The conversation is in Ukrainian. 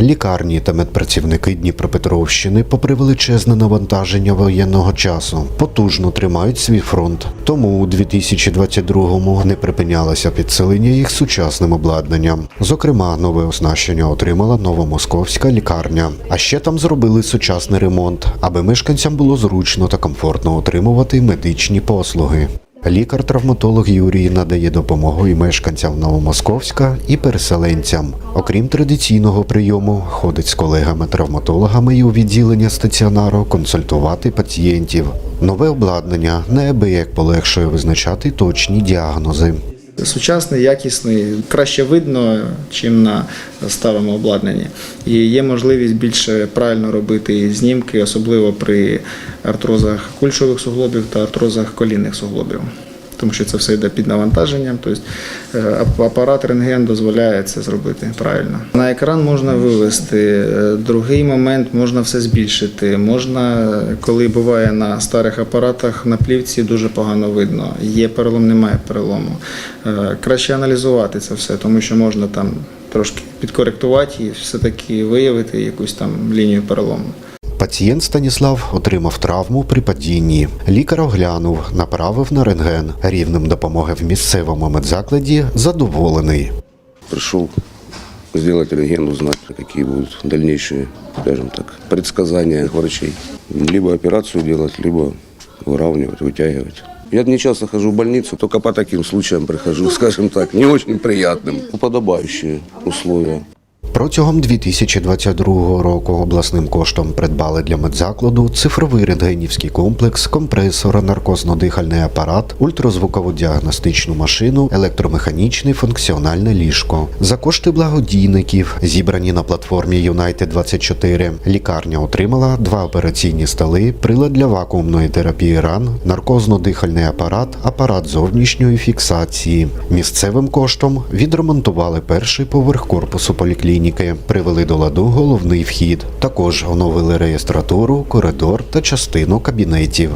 Лікарні та медпрацівники Дніпропетровщини, попри величезне навантаження воєнного часу, потужно тримають свій фронт. Тому у 2022-му не припинялося підсилення їх сучасним обладнанням. Зокрема, нове оснащення отримала новомосковська лікарня. А ще там зробили сучасний ремонт, аби мешканцям було зручно та комфортно отримувати медичні послуги. Лікар-травматолог Юрій надає допомогу і мешканцям Новомосковська, і переселенцям. Окрім традиційного прийому, ходить з колегами-травматологами і у відділення стаціонару консультувати пацієнтів. Нове обладнання неабияк полегшує визначати точні діагнози. Сучасний, якісний, краще видно, чим на старому обладнанні. І є можливість більше правильно робити знімки, особливо при артрозах кульшових суглобів та артрозах колінних суглобів. Тому що це все йде під навантаженням, тобто е, апарат рентген дозволяє це зробити правильно. На екран можна вивести. е, Другий момент можна все збільшити. Можна, коли буває на старих апаратах на плівці, дуже погано видно. Є перелом, немає перелому. Е, Краще аналізувати це все, тому що можна там трошки підкоректувати і все-таки виявити якусь там лінію перелому. Пацієнт Станіслав отримав травму при падінні. Лікар оглянув, направив на рентген. Рівнем допомоги в місцевому медзакладі задоволений. Пришел сделать рентген, узнать, какие будут дальнейшие, скажем так, предсказания врачей. Либо операцию делать, либо выравнивать, вытягивать. Я не часто хожу в больницу, только по таким случаям прихожу, скажем так, не очень приятным. Подобающие условия. Протягом 2022 року обласним коштом придбали для медзакладу цифровий рентгенівський комплекс, компресор, наркозно-дихальний апарат, ультразвукову діагностичну машину, електромеханічне функціональне ліжко. За кошти благодійників, зібрані на платформі United 24 лікарня отримала два операційні столи, прилад для вакуумної терапії ран, наркозно-дихальний апарат, апарат зовнішньої фіксації. Місцевим коштом відремонтували перший поверх корпусу поліклініки, привели до ладу головний вхід. Також оновили реєстратуру, коридор та частину кабінетів.